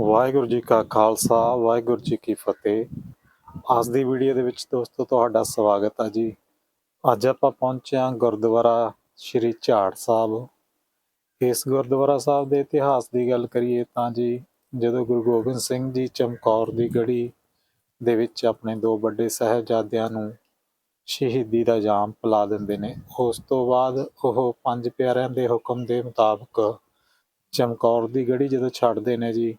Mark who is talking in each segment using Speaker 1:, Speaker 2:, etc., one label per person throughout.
Speaker 1: ਵਾਹਿਗੁਰੂ ਜੀ ਕਾ ਖਾਲਸਾ, ਵਾਹਿਗੁਰੂ ਜੀ ਕੀ ਫਤਿਹ। ਅੱਜ ਦੀ ਵੀਡੀਓ ਦੇ ਵਿੱਚ ਦੋਸਤੋ ਤੁਹਾਡਾ ਸਵਾਗਤ ਹੈ ਜੀ। ਅੱਜ ਆਪਾਂ ਪਹੁੰਚੇ ਹਾਂ ਗੁਰਦੁਆਰਾ ਸ਼੍ਰੀ ਝਾੜ ਸਾਹਿਬ। ਇਸ ਗੁਰਦੁਆਰਾ ਸਾਹਿਬ ਦੇ ਇਤਿਹਾਸ ਦੀ ਗੱਲ ਕਰੀਏ ਤਾਂ ਜੀ, ਜਦੋਂ ਗੁਰੂ ਗੋਬਿੰਦ ਸਿੰਘ ਜੀ ਚਮਕੌਰ ਦੀ ਗੜੀ ਦੇ ਵਿੱਚ ਆਪਣੇ ਦੋ ਵੱਡੇ ਸਾਹਿਬਜ਼ਾਦਿਆਂ ਨੂੰ ਸ਼ਹੀਦੀ ਦਾ ਜਾਮ ਪਿਲਾ ਦਿੰਦੇ ਨੇ, ਉਸ ਤੋਂ ਬਾਅਦ ਉਹ ਪੰਜ ਪਿਆਰਿਆਂ ਦੇ ਹੁਕਮ ਦੇ ਮੁਤਾਬਕ ਚਮਕੌਰ ਦੀ ਗੜੀ ਜਦੋਂ ਛੱਡਦੇ ਨੇ ਜੀ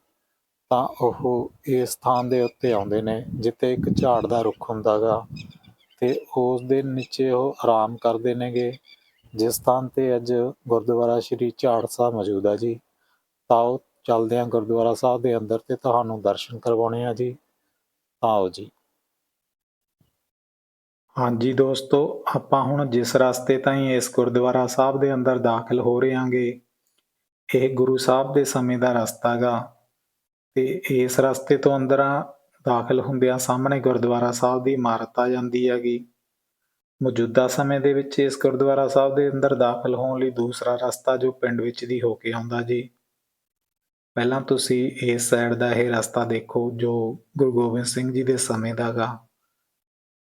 Speaker 1: ਤਾਂ ਉਹ ਇਸ ਥਾਂ ਦੇ ਉੱਤੇ ਆਉਂਦੇ ਨੇ, ਜਿੱਥੇ ਇੱਕ ਝਾੜ ਦਾ ਰੁੱਖ ਹੁੰਦਾਗਾ। ਤੇ ਉਸ ਦੇ ਨੀਚੇ ਉਹ ਆਰਾਮ ਕਰਦੇ ਨੇਗੇ। ਜਿਸ ਥਾਂ ਤੇ ਅੱਜ ਗੁਰਦੁਆਰਾ ਸ਼੍ਰੀ ਝਾੜ ਸਾਹਿਬ ਮੌਜੂਦ ਆ ਜੀ, ਤਾਂ ਉਹ ਚੱਲਦੇ ਆ ਗੁਰਦੁਆਰਾ ਸਾਹਿਬ ਦੇ ਅੰਦਰ ਤੇ ਤੁਹਾਨੂੰ ਦਰਸ਼ਨ ਕਰਵਾਉਣੇ ਆ ਜੀ। ਤਾਂ ਆਓ ਜੀ। ਹਾਂਜੀ ਦੋਸਤੋ, ਆਪਾਂ ਹੁਣ ਜਿਸ ਰਸਤੇ ਤਾਈਂ ਇਸ ਗੁਰਦੁਆਰਾ ਸਾਹਿਬ ਦੇ ਅੰਦਰ ਦਾਖਲ ਹੋ ਰਹੇ ਹਾਂਗੇ, ਇਹ ਗੁਰੂ ਸਾਹਿਬ ਦੇ ਸਮੇਂ ਦਾ ਰਸਤਾ ਗਾ। ਤੇ ਇਸ ਰਸਤੇ ਤੋਂ ਅੰਦਰਾਂ ਦਾਖਲ ਹੁੰਦਿਆਂ ਸਾਹਮਣੇ ਗੁਰਦੁਆਰਾ ਸਾਹਿਬ ਦੀ ਇਮਾਰਤ ਆ ਜਾਂਦੀ ਹੈਗੀ। ਮੌਜੂਦਾ ਸਮੇਂ ਦੇ ਵਿੱਚ ਇਸ ਗੁਰਦੁਆਰਾ ਸਾਹਿਬ ਦੇ ਅੰਦਰ ਦਾਖਲ ਹੋਣ ਲਈ ਦੂਸਰਾ ਰਸਤਾ ਜੋ ਪਿੰਡ ਵਿੱਚ ਦੀ ਹੋ ਕੇ ਆਉਂਦਾ ਜੀ। ਪਹਿਲਾਂ ਤੁਸੀਂ ਇਸ ਸਾਈਡ ਦਾ ਇਹ ਰਸਤਾ ਦੇਖੋ ਜੋ ਗੁਰੂ ਗੋਬਿੰਦ ਸਿੰਘ ਜੀ ਦੇ ਸਮੇਂ ਦਾ ਗਾ।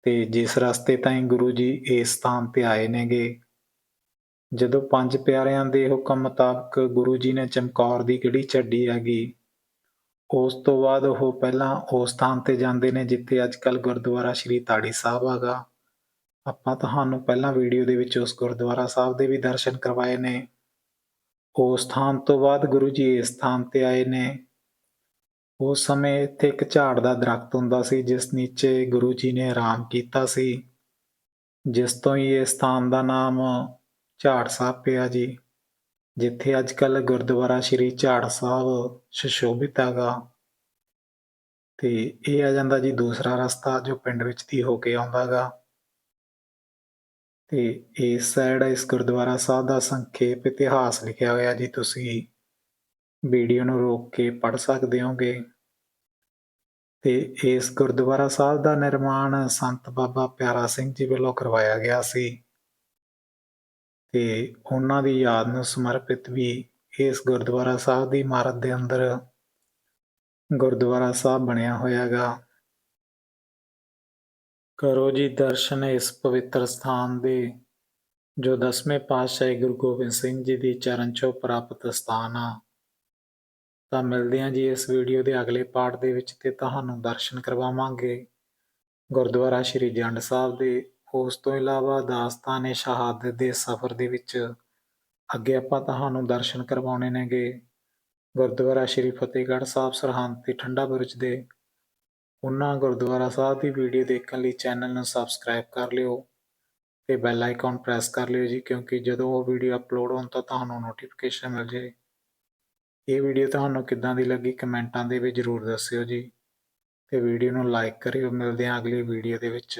Speaker 1: ਤੇ ਜਿਸ ਰਸਤੇ ਤਾਈਂ ਗੁਰੂ ਜੀ ਇਸ ਸਥਾਨ ਤੇ ਆਏ ਨੇਗੇ। ਜਦੋਂ ਪੰਜ ਪਿਆਰਿਆਂ ਦੇ ਹੁਕਮ ਮੁਤਾਬਕ ਗੁਰੂ ਜੀ ਨੇ ਚਮਕੌਰ ਦੀ ਕਿਹੜੀ ਛੱਡੀ ਹੈਗੀ ਉਸ ਤੋਂ ਬਾਅਦ ਉਹ ਪਹਿਲਾਂ ਉਸ ਸਥਾਨ ਤੇ ਜਾਂਦੇ ਨੇ ਜਿੱਥੇ ਅੱਜ ਕੱਲ ਗੁਰਦੁਆਰਾ ਸ਼੍ਰੀ ਤਾੜੀ ਸਾਹਿਬ ਹੈਗਾ। ਆਪਾਂ ਤੁਹਾਨੂੰ ਪਹਿਲਾਂ ਵੀਡੀਓ ਦੇ ਵਿੱਚ ਉਸ ਗੁਰਦੁਆਰਾ ਸਾਹਿਬ ਦੇ ਵੀ ਦਰਸ਼ਨ ਕਰਵਾਏ ਨੇ। ਉਸ ਸਥਾਨ ਤੋਂ ਬਾਅਦ ਗੁਰੂ ਜੀ ਇਸ ਸਥਾਨ ਤੇ ਆਏ ਨੇ। ਉਸ ਸਮੇਂ ਇੱਥੇ ਇੱਕ ਝਾੜ ਦਾ ਦਰਖਤ ਹੁੰਦਾ ਸੀ, ਜਿਸ ਨੀਚੇ ਗੁਰੂ ਜੀ ਨੇ ਆਰਾਮ ਕੀਤਾ ਸੀ। ਜਿਸ ਤੋਂ ਹੀ ਇਸ ਸਥਾਨ ਦਾ ਨਾਮ ਝਾੜ ਸਾਹਿਬ ਪਿਆ ਜੀ। ਜਿੱਥੇ ਅੱਜ ਕੱਲ ਗੁਰਦੁਆਰਾ ਸ਼੍ਰੀ ਝਾੜ ਸਾਹਿਬ ਸੁਸ਼ੋਭਿਤ ਹੈਗਾ। ਤੇ ਇਹ ਆ ਜਾਂਦਾ ਜੀ ਦੂਸਰਾ ਰਸਤਾ ਜੋ ਪਿੰਡ ਵਿੱਚ ਦੀ ਹੋ ਕੇ ਆਉਂਦਾਗਾ ਤੇ ਇਸ ਸਾਈਡ ਇਸ ਗੁਰਦੁਆਰਾ ਸਾਹਿਬ ਦਾ ਸੰਖੇਪ ਇਤਿਹਾਸ ਲਿਖਿਆ ਹੋਇਆ ਜੀ। ਤੁਸੀਂ ਵੀਡੀਓ ਨੂੰ ਰੋਕ ਕੇ ਪੜ੍ਹ ਸਕਦੇ ਹੋਗੇ। ਤੇ ਇਸ ਗੁਰਦੁਆਰਾ ਸਾਹਿਬ ਦਾ ਨਿਰਮਾਣ ਸੰਤ ਬਾਬਾ ਪਿਆਰਾ ਸਿੰਘ ਜੀ ਵੱਲੋਂ ਕਰਵਾਇਆ ਗਿਆ ਸੀ। ਤੇ ਉਹਨਾਂ ਦੀ ਯਾਦ ਨੂੰ ਸਮਰਪਿਤ ਵੀ ਇਸ ਗੁਰਦੁਆਰਾ ਸਾਹਿਬ ਦੀ ਇਮਾਰਤ ਦੇ ਅੰਦਰ ਗੁਰਦੁਆਰਾ ਸਾਹਿਬ ਬਣਿਆ ਹੋਇਆਗਾ। ਕਰੋ ਜੀ ਦਰਸ਼ਨ ਇਸ ਪਵਿੱਤਰ ਸਥਾਨ ਦੇ, ਜੋ ਦਸਵੇਂ ਪਾਤਸ਼ਾਹ ਗੁਰੂ ਗੋਬਿੰਦ ਸਿੰਘ ਜੀ ਦੀ ਚਰਨ ਛੋਹ ਪ੍ਰਾਪਤ ਸਥਾਨ ਆ। ਤਾਂ ਮਿਲਦੇ ਹਾਂ ਜੀ ਇਸ ਵੀਡੀਓ ਦੇ ਅਗਲੇ ਪਾਰਟ ਦੇ ਵਿੱਚ ਤੇ ਤੁਹਾਨੂੰ ਦਰਸ਼ਨ ਕਰਵਾਵਾਂਗੇ ਗੁਰਦੁਆਰਾ ਸ਼੍ਰੀ ਜੰਡ ਸਾਹਿਬ ਦੇ ਉਸ ਤੋਂ ਇਲਾਵਾ ਦਾਸਤਾਨੇ ਸ਼ਹਾਦਤ ਦੇ ਸਫ਼ਰ ਦੇ ਵਿੱਚ ਅੱਗੇ ਆਪਾਂ ਤੁਹਾਨੂੰ ਦਰਸ਼ਨ ਕਰਵਾਉਣੇ ਨੇਗੇ। ਗੁਰਦੁਆਰਾ ਸ਼੍ਰੀ ਫਤਿਹਗੜ੍ਹ ਸਾਹਿਬ ਸਰਹੰਦ ਤੇ ਠੰਡਾ ਬੁਰਜ ਦੇ। ਉਹਨਾਂ ਗੁਰਦੁਆਰਾ ਸਾਹਿਬ ਦੀ ਵੀਡੀਓ ਦੇਖਣ ਲਈ ਚੈਨਲ ਨੂੰ ਸਬਸਕ੍ਰਾਈਬ ਕਰ ਲਿਓ ਤੇ ਬੈਲ ਆਈਕਨ ਪ੍ਰੈਸ ਕਰ ਲਿਓ ਜੀ, ਕਿਉਂਕਿ ਜਦੋਂ ਉਹ ਵੀਡੀਓ ਅਪਲੋਡ ਹੋਣ ਤਾਂ ਤੁਹਾਨੂੰ ਨੋਟੀਫਿਕੇਸ਼ਨ ਮਿਲ ਜੇ ਇਹ ਵੀਡੀਓ ਤੁਹਾਨੂੰ ਕਿੱਦਾਂ ਦੀ ਲੱਗੀ ਕਮੈਂਟਾਂ ਦੇ ਵਿੱਚ ਜ਼ਰੂਰ ਦੱਸਿਓ ਜੀ। ਤੇ ਵੀਡੀਓ ਨੂੰ ਲਾਈਕ ਕਰਿਓ। ਮਿਲਦੇ ਹਾਂ ਅਗਲੀ ਵੀਡੀਓ ਦੇ ਵਿੱਚ।